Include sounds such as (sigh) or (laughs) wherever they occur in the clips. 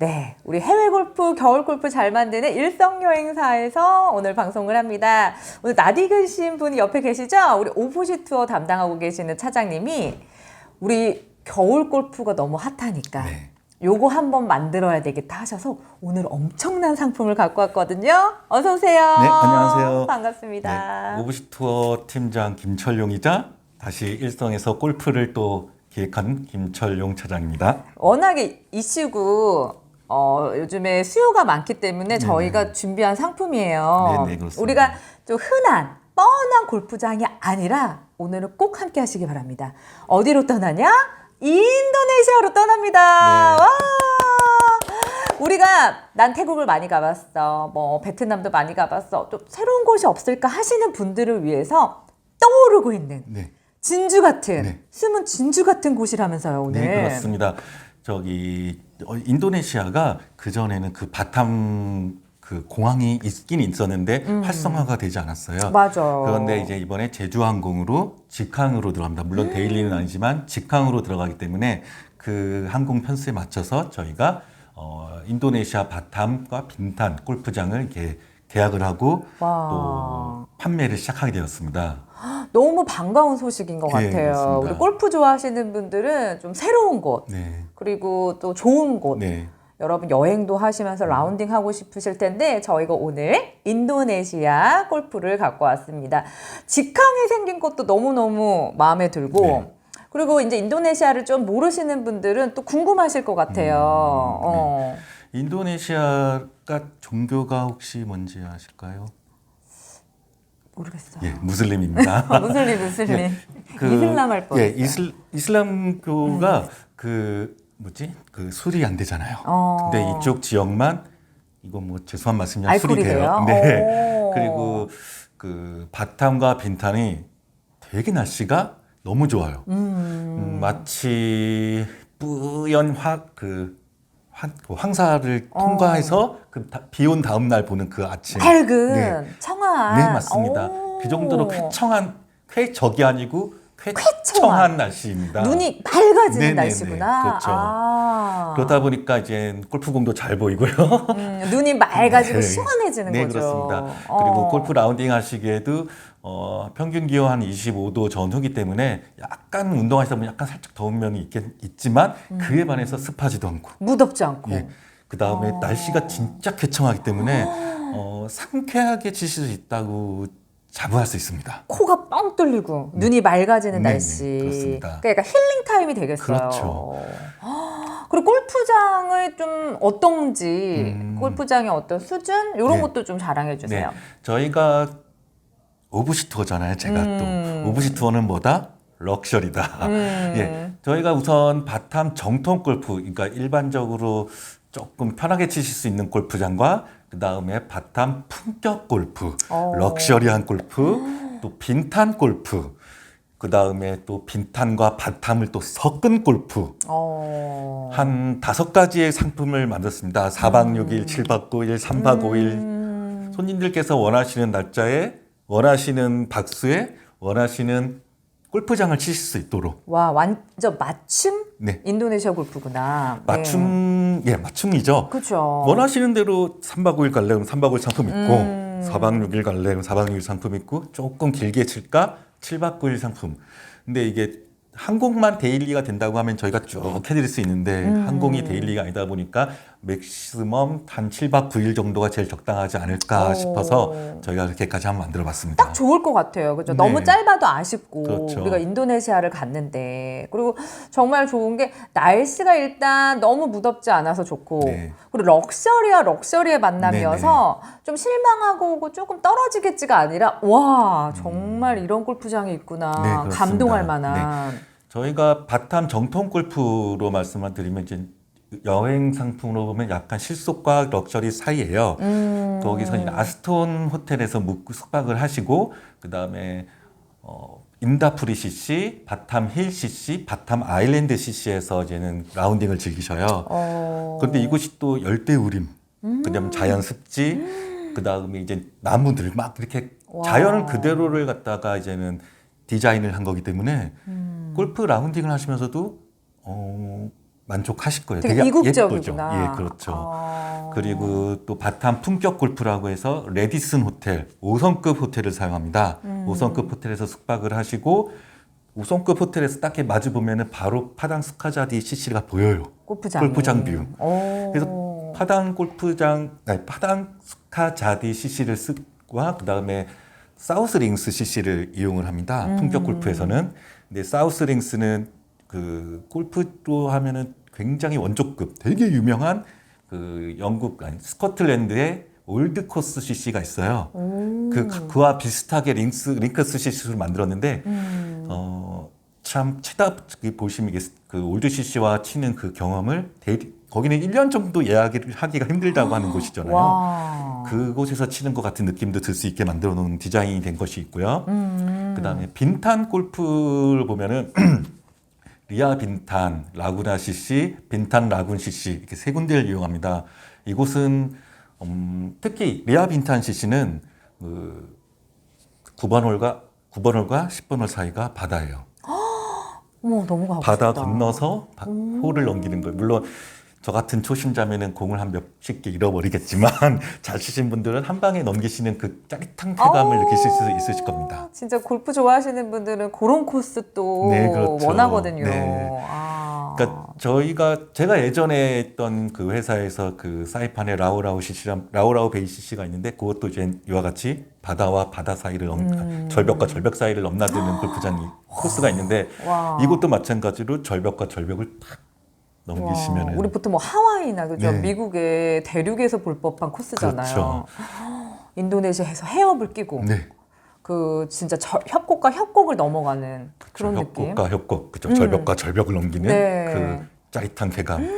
네, 우리 해외 골프, 겨울 골프 잘 만드는 일성 여행사에서 오늘 방송을 합니다. 오늘 나디근 분이 옆에 계시죠? 우리 오프시 투어 담당하고 계시는 차장님이 우리 겨울 골프가 너무 핫하니까 네. 요거 한번 만들어야 되겠다 하셔서 오늘 엄청난 상품을 갖고 왔거든요. 어서 오세요. 네, 안녕하세요. 반갑습니다. 네, 오브시 투어 팀장 김철용이자 다시 일성에서 골프를 또 기획한 김철용 차장입니다. 워낙에 이슈고 어, 요즘에 수요가 많기 때문에 저희가 준비한 상품이에요. 네네, 그렇습니다. 우리가 좀 흔한 뻔한 골프장이 아니라 오늘은 꼭 함께 하시기 바랍니다. 어디로 떠나냐? 인도네시아로 떠납니다. 네. 와! 우리가 난 태국을 많이 가봤어. 뭐 베트남도 많이 가봤어. 또 새로운 곳이 없을까 하시는 분들을 위해서 떠오르고 있는 네, 진주 같은 네. 숨은 진주 같은 곳이라면서요 오늘. 네 그렇습니다. 저기 어, 인도네시아가 그 전에는 그 바탐 그 공항이 있긴 있었는데 활성화가 되지 않았어요. 음. 맞아. 그런데 이제 이번에 제주항공으로 직항으로 들어갑니다. 물론 음. 데일리는 아니지만 직항으로 들어가기 때문에 그 항공 편수에 맞춰서 저희가 어, 인도네시아 바탐과 빈탄 골프장을 이렇게 계약을 하고 와. 또 판매를 시작하게 되었습니다. 너무 반가운 소식인 것 네, 같아요. 그렇습니다. 우리 골프 좋아하시는 분들은 좀 새로운 곳 네, 그리고 또 좋은 곳 네, 여러분 여행도 하시면서 라운딩 하고 싶으실 텐데 저희가 오늘 인도네시아 골프를 갖고 왔습니다. 직항이 생긴 것도 너무너무 마음에 들고 네. 그리고 이제 인도네시아를 좀 모르시는 분들은 또 궁금하실 것 같아요. 음, 어. 인도네시아 가 종교가 혹시 뭔지 아실까요? 모르겠어요. 예, 무슬림입니다. (laughs) 무슬림 무슬림 예, 그- 이슬람 할 뻔. 예, 이슬 이슬람교가 그 뭐지 그 술이 안 되잖아요. 어. 근데 이쪽 지역만 이거 뭐 죄송한 말씀이지만 술이 돼요? 돼요. (laughs) 네. 오. 그리고 그 바탐과 빈탄이 되게 날씨가 너무 좋아요. 음, 마치 뿌연 화그 그 황사를 어. 통과해서 그 비 온 다음 날 보는 그 아침. 밝은 네. 청아. 네, 맞습니다. 오. 그 정도로 쾌청한 쾌적이 아니고 쾌청한. 날씨입니다. 눈이 밝아지는 네네네. 날씨구나. 그렇죠. 아. 그러다 보니까 이제 골프공도 잘 보이고요. 음, 눈이 맑아지고 (laughs) 네. 시원해지는 네, 거죠. 그렇습니다. 어. 그리고 골프 라운딩 하시기에도 어, 평균 기온 한 25도 전후기 때문에 약간 운동하시다 보면 약간 살짝 더운 면이 있겠, 있지만 음. 그에 반해서 습하지도 않고 무덥지 않고. 예. 그 다음에 어. 날씨가 진짜 쾌청하기 때문에 (gasps) 어, 상쾌하게 치실 수 있다고 자부할 수 있습니다. 코가 뻥 뚫리고 눈이 맑아지는 네네, 날씨. 그렇습니다. 그러니까 힐링 타임이 되겠어요. 그렇죠. 아, 그리고 골프장을 좀 어떤지, 음. 골프장의 어떤 수준 이런 네. 것도 좀 자랑해 주세요. 네, 저희가 오브시 투어잖아요. 제가 음. 또 오브시 투어는 뭐다? 럭셔리다. 음. (laughs) 예, 저희가 우선 바탐 정통 골프, 그러니까 일반적으로 조금 편하게 치실 수 있는 골프장과 그 다음에 바탐 품격 골프, 어. 럭셔리한 골프, 또 빈탄 골프, 그 다음에 또 빈탄과 바탐을 또 섞은 골프. 어. 한 다섯 가지의 상품을 만들었습니다. 4박 6일, 7박 9일, 3박 5일. 음. 손님들께서 원하시는 날짜에, 원하시는 박수에, 원하시는 골프장을 치실 수 있도록. 와 완전 맞춤 네. 인도네시아 골프구나. 맞춤, 예, 맞춤이죠. 그렇죠. 원하시는 대로 3박 5일 갈래 그럼 3박 5일 상품 있고 음. 4박 6일 갈래 그럼 4박 6일 상품 있고 조금 길게 칠까 7박 9일 상품. 근데 이게 항공만 데일리가 된다고 하면 저희가 쭉 해드릴 수 있는데 음. 항공이 데일리가 아니다 보니까 맥시멈 한 7박 9일 정도가 제일 적당하지 않을까 오. 싶어서 저희가 그렇게까지 한번 만들어 봤습니다. 딱 좋을 것 같아요. 그죠? 네. 너무 짧아도 아쉽고 그렇죠. 우리가 인도네시아를 갔는데 그리고 정말 좋은 게 날씨가 일단 너무 무덥지 않아서 좋고 네. 그리고 럭셔리와 럭셔리의 만남이어서 좀 실망하고 오고 조금 떨어지겠지가 아니라 와 정말 이런 골프장이 있구나 네. 감동할 만한 저희가 바탐 정통 골프로 말씀을 드리면 이제 여행 상품으로 보면 약간 실속과 럭셔리 사이예요. 음. 거기서 이제 아스톤 호텔에서 묵 숙박을 하시고 그 다음에 어, 인다프리 CC, 바탐 힐 CC, 바탐 아일랜드 CC에서 이제는 라운딩을 즐기셔요. 어. 그런데 이곳이 또 열대 우림, 음. 그다음 자연 습지, 그 다음에 이제 나무들 막 이렇게 와. 자연 그대로를 갖다가 이제는 디자인을 한 거기 때문에 음. 골프 라운딩을 하시면서도 어, 만족하실 거예요. 되게, 되게 이국적이구나. 예쁘죠. 예, 그렇죠. 아. 그리고 또 바탐 품격 골프라고 해서 레디슨 호텔 5성급 호텔을 사용합니다. 음. 5성급 호텔에서 숙박을 하시고 5성급 호텔에서 딱히 마주 보면은 바로 파당 스카자디 CC가 보여요. 골프장. 골프장 뷰. 오. 그래서 파당 골프장, 아니, 파당 스카자디 CC를 쓰고 그다음에 사우스링스 CC를 이용을 합니다. 음. 품격 골프에서는. 근데 사우스링스는 그 골프로 하면은 굉장히 원조급, 되게 유명한 그 영국 아니 스코틀랜드의 올드 코스 CC가 있어요. 오. 그 그와 비슷하게 링스 링크스 CC를 만들었는데 음. 어, 참 치다 그 보시면 이게 그 올드 CC와 치는 그 경험을 대리, 거기는 1년 정도 예약을 하기가 힘들다고 하는 (gasps) 곳이잖아요. 와. 그곳에서 치는 것 같은 느낌도 들 수 있게 만들어 놓은 디자인이 된 것이 있고요. 음. 그다음에 빈탄 골프를 보면은 (clears throat) 리아 빈탄, 라구나 CC, 빈탄 라군 CC 이렇게 세 군데를 이용합니다. 이곳은 음, 특히 리아 빈탄 CC는 그 9번 홀과 9번 홀과 10번 홀 사이가 바다예요. (gasps) 어머 너무 가고 바다 싶다. 건너서 바- 홀을 넘기는 거예요. 물론 저 같은 초심자면은 공을 한 몇십 개 잃어버리겠지만 (laughs) 잘 치신 분들은 한 방에 넘기시는 그 짜릿한 쾌감을 어. 느끼실 수 있으실 겁니다. 진짜 골프 좋아하시는 분들은 그런 코스 또 네, 그렇죠. 원하거든요. 네. 아. 그러니까 저희가 제가 예전에 했던 그 회사에서 그 사이판에 라우라우 CC랑 라우라우 베이 CC가 있는데 그것도 이제 이와 같이 바다와 바다 사이를 넘, 음. 절벽과 절벽 사이를 넘나드는 (gasps) 골프장이 코스가 있는데 와. 이것도 마찬가지로 절벽과 절벽을 탁 와, 넘기시면은 우리 보통 뭐 하와이나 그죠? 네. 미국의 대륙에서 볼 법한 코스잖아요. 그렇죠. 인도네시아에서 헤엄을 끼고 네. 그 진짜 저, 협곡과 협곡을 넘어가는 그런 느낌. 협곡과 협곡 그죠 음. 절벽과 절벽을 넘기는 네. 그 짜릿한 쾌감.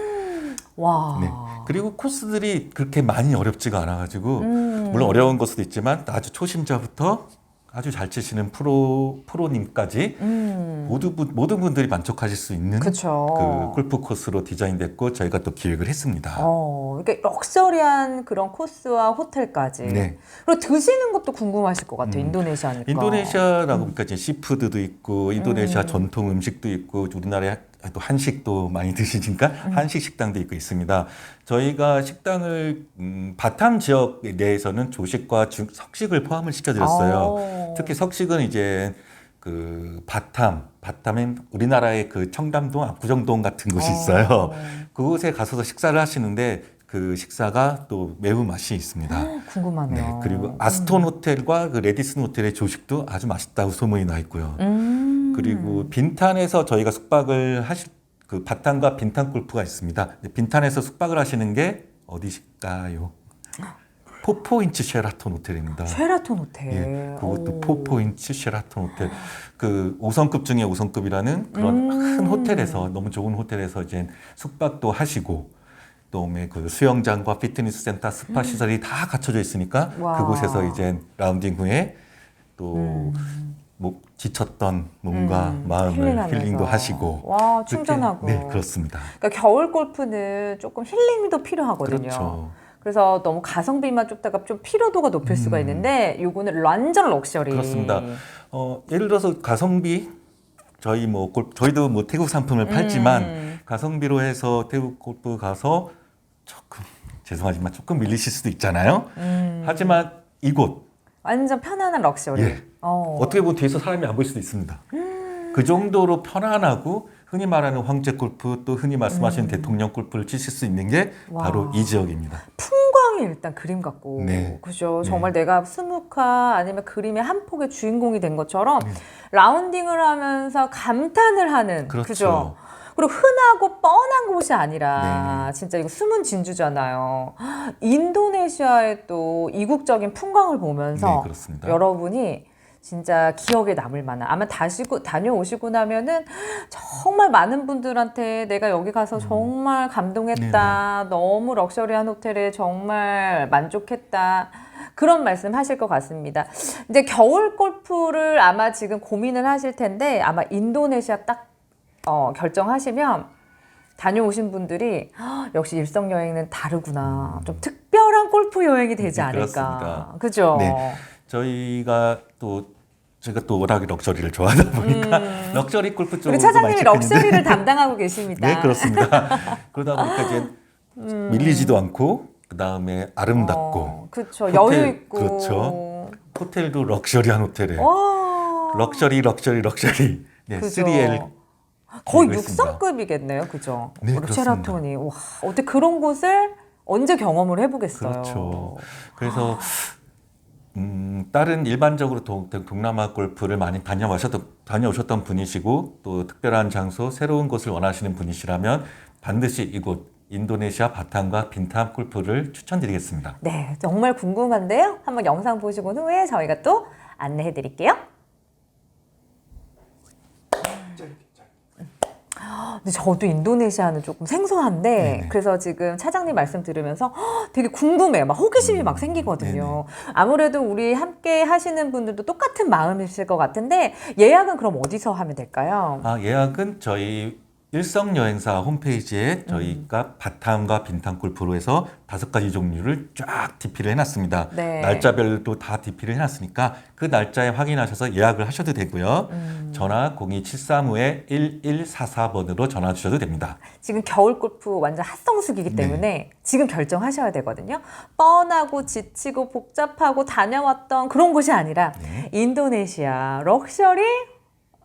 와. 네. 그리고 코스들이 그렇게 많이 어렵지가 않아가지고 음. 물론 어려운 것도 있지만 아주 초심자부터 아주 잘 치시는 프로 프로님까지 음. 모두 분- 모든 분들이 만족하실 수 있는 그렇죠. 그 골프 코스로 디자인됐고 저희가 또 기획을 했습니다. 어, 이렇게 럭셔리한 그런 코스와 호텔까지. 네. 그리고 드시는 것도 궁금하실 것 같아요. 음. 인도네시아니까. 인도네시아라고 보니까 이제 시푸드도 있고 인도네시아 음. 전통 음식도 있고 우리나라에 또 한식도 많이 (laughs) 드시니까 음. 한식 식당도 있고 있습니다. 저희가 식당을 음, 바탐 지역 내에서는 조식과 중, 석식을 포함을 시켜드렸어요. 어. 특히 석식은 이제 그 바탐, 바탐엔 우리나라의 그 청담동, 압구정동 같은 곳이 있어요. 어. 그곳에 가서서 식사를 하시는데 그 식사가 또 매우 맛이 있습니다. 궁금하네요. 네, 그리고 아스톤 호텔과 그 레디슨 호텔의 조식도 아주 맛있다고 소문이 나 있고요. 음. 그리고 빈탄에서 저희가 숙박을 하실 그 바탄과 빈탄 골프가 있습니다. 빈탄에서 숙박을 하시는 게 어디실까요? 포포인츠 쉐라톤 호텔입니다. 쉐라톤 호텔. 예, 그것도 오. 포포인츠 쉐라톤 호텔. 그 5성급 중에 5성급이라는 그런 음. 큰 호텔에서 너무 좋은 호텔에서 이제 숙박도 하시고 또음에 그 수영장과 피트니스 센터, 스파 시설이 다 갖춰져 있으니까 음. 와. 그곳에서 이제 라운딩 후에 또 음. 뭐 지쳤던 몸과 음, 마음을 힐링하면서. 힐링도 하시고 와, 그렇게- 충전하고. 네 그렇습니다. 그러니까 겨울 골프는 조금 힐링도 필요하거든요. 그렇죠. 그래서 너무 가성비만 쫓다가 좀 피로도가 높을 수가 있는데 요거는 완전 럭셔리. 음. 그렇습니다. 어, 예를 들어서 가성비 저희 뭐 골, 저희도 뭐 태국 상품을 팔지만 음. 가성비로 해서 태국 골프 가서 조금 죄송하지만 조금 밀리실 수도 있잖아요. 음. 하지만 이곳 완전 편안한 럭셔리. 예. 어. 어떻게 보면 뒤에서 사람이 안 보일 수도 있습니다. 그 정도로 편안하고 흔히 말하는 황제 골프 또 흔히 말씀하시는 대통령 골프를 치실 수 있는 게 음. 와. 바로 이 지역입니다. 풍광이 일단 그림 같고 네. 그죠 네. 정말 내가 스무카 아니면 그림의 한 폭의 주인공이 된 것처럼 네. 라운딩을 하면서 감탄을 하는 그렇죠. 그죠 그리고 흔하고 뻔한 곳이 아니라 네. 진짜 이거 숨은 진주잖아요 인도네시아의 또 이국적인 풍광을 보면서 네, 그렇습니다. 여러분이 진짜 기억에 남을 만한. 아마 다시고 다녀오시고 나면은 정말 많은 분들한테 내가 여기 가서 정말 감동했다. 너무 럭셔리한 호텔에 정말 만족했다. 그런 말씀 하실 것 같습니다. 이제 겨울 골프를 아마 지금 고민을 하실 텐데 아마 인도네시아 딱 어, 결정하시면 다녀오신 분들이 "헉, 역시 일성 여행은 다르구나. 좀 특별한 골프 여행이 되지 네, 않을까. 그렇습니다. 그죠? 네. 저희가 또 제가 또 워낙에 럭셔리를 좋아하다 보니까 (laughs) 럭셔리 골프 쪽으로 음. 우리 차장님이. 럭셔리를 담당하고 계십니다. 네, 그렇습니다. 그러다 보니까 이제 음. 밀리지도 않고 그 다음에 아름답고 어, 그렇죠. 호텔, 여유 있고. 그렇죠. 호텔도 럭셔리한 호텔에 와. 럭셔리 럭셔리 럭셔리 네, 그죠. 3L 거의 기획했습니다. 육성급이겠네요, 그죠? 네, 우리 쉐라톤이 와 어떻게 그런 곳을 언제 경험을 해보겠어요? 그렇죠. 그래서 음, 다른 일반적으로 동, 동남아 골프를 많이 다녀오셨던, 다녀오셨던 분이시고 또 특별한 장소, 새로운 곳을 원하시는 분이시라면 반드시 이곳 인도네시아 바탕과 빈탐 골프를 추천드리겠습니다. 네, 정말 궁금한데요. 한번 영상 보시고 온 후에 저희가 또 안내해 드릴게요. 근데 저도 인도네시아는 조금 생소한데 네네. 그래서 지금 차장님 말씀 들으면서 허, 되게 궁금해요. 막 호기심이 음, 막 생기거든요. 아무래도 우리 함께 하시는 분들도 똑같은 마음이실 것 같은데 예약은 그럼 어디서 하면 될까요? 아, 예약은 저희 일성 여행사 홈페이지에 저희가 바탐과 빈탐 골프로 해서 다섯 가지 종류를 쫙 DP를 해놨습니다. 네. 날짜별도 다 DP를 해놨으니까 그 날짜에 확인하셔서 예약을 하셔도 되고요. 전화 02735에 1144번으로 전화 주셔도 됩니다. 지금 겨울 골프 완전 핫성수기이기 때문에 지금 결정하셔야 되거든요. 뻔하고 지치고 복잡하고 다녀왔던 그런 곳이 아니라 네. 인도네시아 럭셔리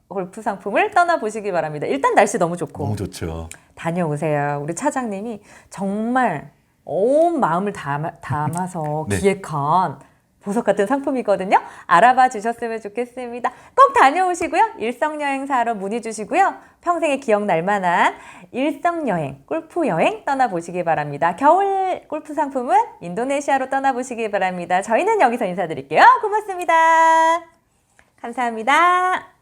골프 상품을 떠나보시기 바랍니다. 일단 날씨 너무 좋고 너무 좋죠. 다녀오세요. 우리 차장님이 정말 온 마음을 담아, 담아 서 (laughs) 네. 기획한 보석 같은 상품이거든요. 알아봐 주셨으면 좋겠습니다. 꼭 다녀오시고요. 일성여행사로 문의 주시고요. 평생에 기억날 만한 일성여행, 골프여행 떠나보시기 바랍니다. 겨울 골프 상품은 인도네시아로 떠나보시기 바랍니다. 저희는 여기서 인사드릴게요. 고맙습니다. 감사합니다.